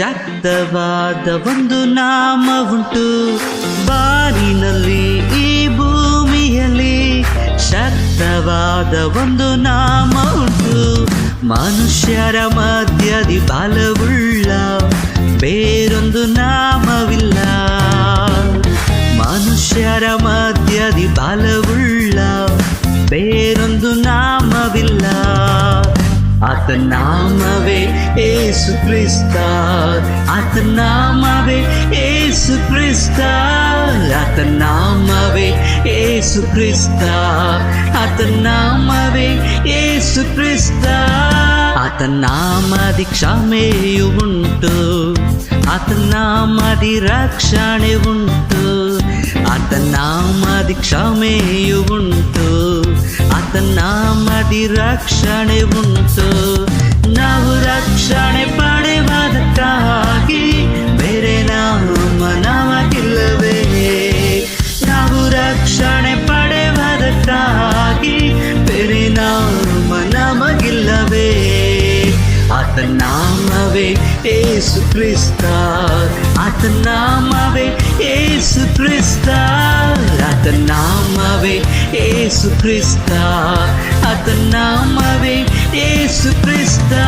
ಶಕ್ತವಾದ ಒಂದು ನಾಮ ಉಂಟು ಬಾರಿನಲ್ಲಿ ಈ ಭೂಮಿಯಲ್ಲಿ ಶಕ್ತವಾದ ಒಂದು ನಾಮ ಉಂಟು ಮನುಷ್ಯರ ಮಧ್ಯದಿ ಬಲವುಳ್ಳ, ಬೇರೊಂದು ನಾಮವಿಲ್ಲ. ಮನುಷ್ಯರ ಮಧ್ಯದಿ ಬಲವುಳ್ಳ, ಬೇರೊಂದು ನಾಮವಿಲ್ಲ ಆತ ನಾಮವೇ ಏಸು ಕ್ರಿಸ್ತ ಆತ ನಾಮವೇ ಏಸು ಕ್ರಿಸ್ತ ಆತ ನಾಮವೇ ಏಸು ಕ್ರಿಸ್ತ ಆತ ನಾಮವೇ ಏಸು ಕ್ರಿಸ್ತ ಆತ ನಾಮದಿ ಕ್ಷಮೆಯು ಉಂಟು ಆತ ನಾಮದಿ ರಕ್ಷಣೆ ಉಂಟು ಆತ ನಾಮದಿ ಕ್ಷಮೆಯು ಉಂಟು ಆತ ನಾಮದಿ ರಕ್ಷಣೆ ಉಂಟು. ನಾವು ರಕ್ಷಣೆ ಪಡೆಯುವುದಕ್ಕಾಗಿ ಬೇರೆ ನಾವು ಮನವಾಗಿಲ್ಲವೇ. ನಾವು ರಕ್ಷಣೆ ಪಡೆಯುವುದಕ್ಕಾಗಿ ಬೇರೆ ನಾವು ಮನವಾಗಿಲ್ಲವೇ ಆತ ನಾಮವೇ நாமாவே ஏசு கிறிஸ்தா அத்த நாமாவே ஏசு கிறிஸ்தா அத்த நாமாவே ஏசு கிறிஸ்தா அத்த நாமாவே ஏசு கிறிஸ்தா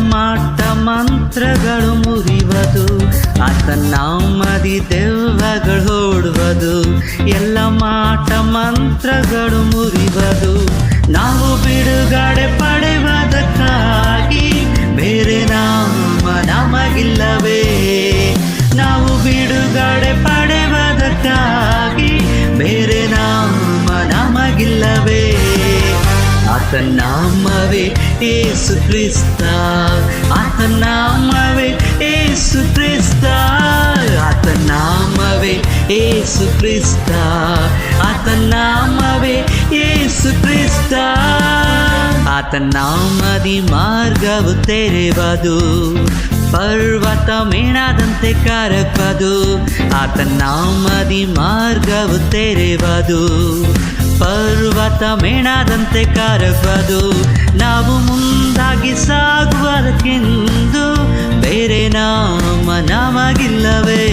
ಮಾಟ ಮಂತ್ರಗಳು ಮುರಿವದು. ಆತ ನಾಮದಿ ದೆವ್ವಗಳೋಡುವುದು ಎಲ್ಲ ಮಾಟ ಮಂತ್ರಗಳು ಮುರಿವದು. ನಾವು ಬಿಡುಗಡೆ ಪಡೆಯುವುದಕ್ಕಾಗಿ ಬೇರೆ ನಾಮ ನಮಗಿಲ್ಲವೇ. ಆತ ನಾಮವೇ ಏಸು ಕ್ರಿಸ್ತ ಆತ ನಾಮವೇ ಏಸು ಕ್ರಿಸ್ತ ಆತ ನಾಮವೇ ಏಸು ಕ್ರಿಸ್ತ ಆತ ನಾಮವೇ ಏಸು ಕ್ರಿಸ್ತ ಆತ ನಾಮದಿ ಮಾರ್ಗವು ತೆರೆವದು ಪರ್ವತ ಮೇಣದಂತೆ ಕರಪದು ಆತ ನಾಮದಿ ಮಾರ್ಗವು ತೆರೆವದು ಪರ್ವತ ಮೇಣದಂತೆ ಕರಗದು. ನಾವು ಮುಂದಾಗಿ ಸಾಗುವುದಕ್ಕೆಂದು ಬೇರೆ ನಾಮ ನಮಗಿಲ್ಲವೇ.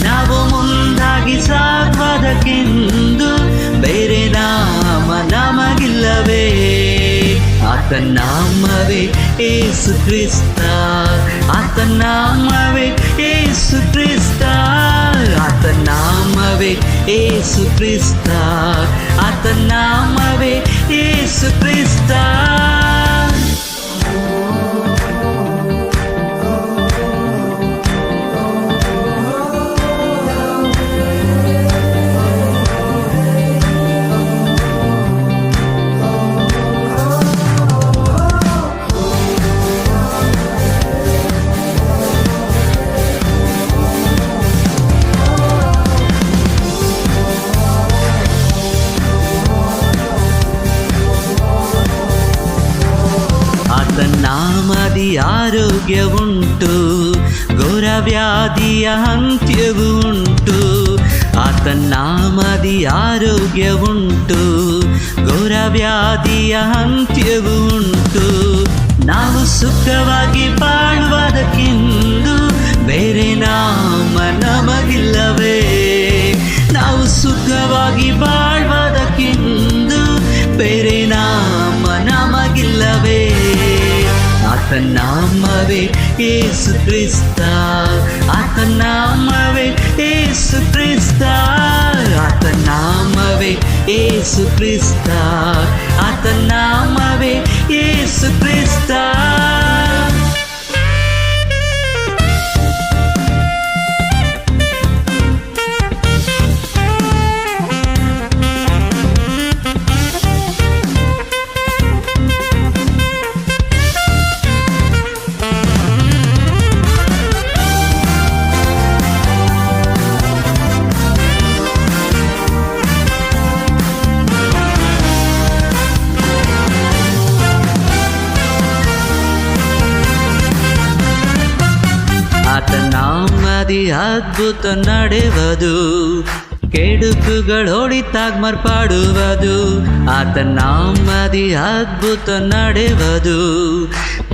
ನಾವು ಮುಂದಾಗಿ ಸಾಗುವುದಕ್ಕೆಂದು ಬೇರೆ ನಾಮ ನಮಗಿಲ್ಲವೇ. ಆತ ನಾಮವೇ ಏಸು ಕ್ರಿಸ್ತ. ಆತ ನಾಮವೇ ಏಸು ಕ್ರಿಸ್ತ. ಆತ ನಾಮವೇ ಏಸು ಕ್ರಿಸ್ತ ಆತ ನಾಮವೇ ಏಸು ಕ್ರಿಸ್ತ ಆರೋಗ್ಯ ಉಂಟು ಘೋರ ವ್ಯಾಧಿಯ ಅಂತ್ಯವು ಉಂಟು ಆತ ನಾಮದಿ ಆರೋಗ್ಯ ಉಂಟು ಘೋರ ವ್ಯಾಧಿಯ ಅಂತ್ಯವು ಉಂಟು ನಾವು ಸುಖವಾಗಿ ಬಾಳುವುದಕ್ಕೆಂದು ಬೇರೆ ನಾಮ ನಮಗಿಲ್ಲವೇ ಆತ ನಾಮವೇ ಏಸು ಕ್ರಿಸ್ತ ಆತ ನಾಮವೇ ಏಸು ಕ್ರಿಸ್ತ ಆತ ನಾಮವೇ ಏಸು ಕ್ರಿಸ್ತ ಆತ ನಾಮವೇ ಏಸು ಕ್ರಿಸ್ತ ನಾಮದಿ ಅದ್ಭುತ ನಡೆವದು. ಕೆಡುಕುಗಳು ಹೊಡಿತಾಗ್ ಮರ್ಪಾಡುವುದು. ಆತ ನಾಮದಿ ಅದ್ಭುತ ನಡೆವದು.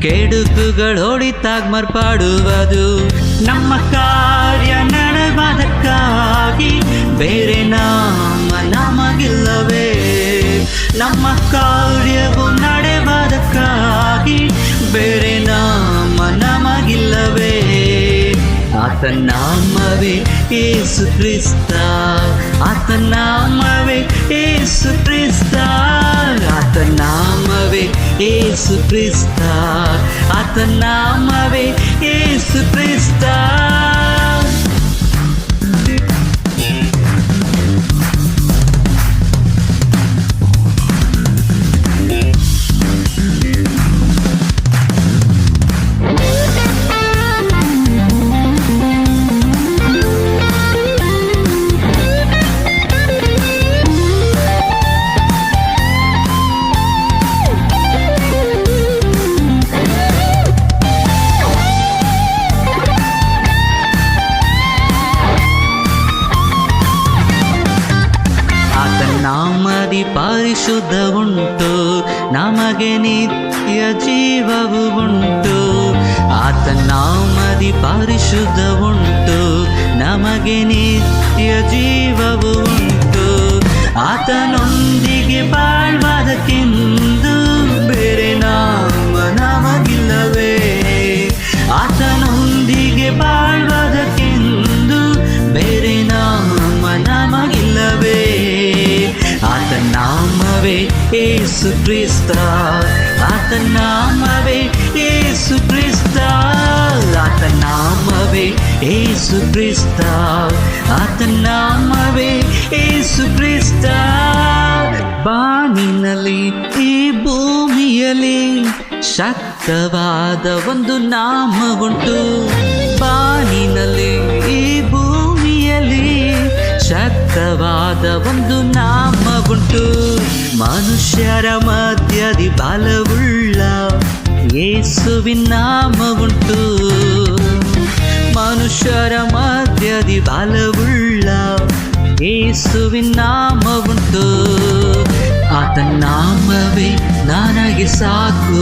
ಕೆಡುಕುಗಳು ಹೊಡಿತಾಗ್ ಮರ್ಪಾಡುವುದು. ನಮ್ಮ ಕಾರ್ಯ ನಡೆವದಕ್ಕಾಗಿ ಬೇರೆ ನಾಮ ನಮಗಿಲ್ಲವೇ. ನಮ್ಮ ಕಾರ್ಯವು ನಡೆಯುವುದಕ್ಕಾಗಿ ಆತ ನಾಮವೇ ಏಸು ಕ್ರಿಸ್ತ ಆತ ನಾಮವೇ ಏಸು ಕ್ರಿಸ್ತ ಆತ ನಾಮವೇ ಏಸು ಕ್ರಿಸ್ತ ಆತ ನಾಮವೇ ಏಸು ಕ್ರಿಸ್ತ ಉಂಟು ನಮಗೆ ನಿತ್ಯ ಜೀವವು ಉಂಟು ಆತ ನಾಮದಿ ಪರಿಶುದ್ಧ ಉಂಟು ನಮಗೆ ನಿತ್ಯ ಜೀವವು ಉಂಟು ಆತನೊಂದಿಗೆ ಬಾಳ್ವದಕ್ಕೆಂದು ಏಸು ಕ್ರಿಸ್ತ, ಆತ ನಾಮವೇ ಏಸು ಕ್ರಿಸ್ತ. ಬಾನಿನಲ್ಲಿ, ಈ ಭೂಮಿಯಲ್ಲಿ ಶಕ್ತವಾದ ಒಂದು ನಾಮ ಉಂಟು ಬಾನಿನಲ್ಲಿ, ಈ ಭೂಮಿಯಲ್ಲಿ ಶಕ್ತವಾದ ಒಂದು ನಾಮ ಉಂಟು ಮನುಷ್ಯರ ಮಧ್ಯದಿ ಬಲವುಳ್ಳ ಏಸುವಿನ ನಾಮ ಉಂಟು ಮನುಷ್ಯರ ಮಧ್ಯದಿ ಬಲವುಳ್ಳ ಯೇಸುವಿನ ನಾಮ ಉಂಟು ಆತ ನಾಮವೇ ನನಗೆ ಸಾಕು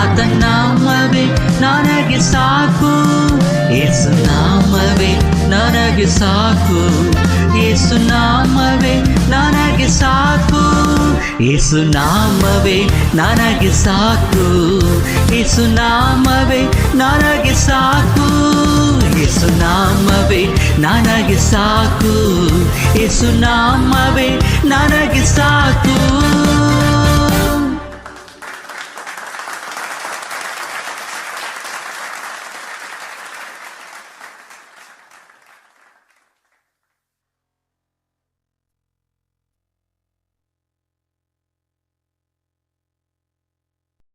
ಆತ ನಾಮವೇ ನನಗೆ ಸಾಕು ಏಸು ನಾಮವೇ ನನಗೆ ಸಾಕು ಏಸು ನಾಮವೇ ನನಗೆ ಸಾಕು ಏಸು ನಾಮವೇ ನನಗೆ ಸಾಕು ಏಸು ನಾಮವೇ ನನಗೆ ಸಾಕು ಏಸು ನಾಮವೇ ನನಗೆ ಸಾಕು ಏಸು ನಾಮವೇ ನನಗೆ ಸಾಕು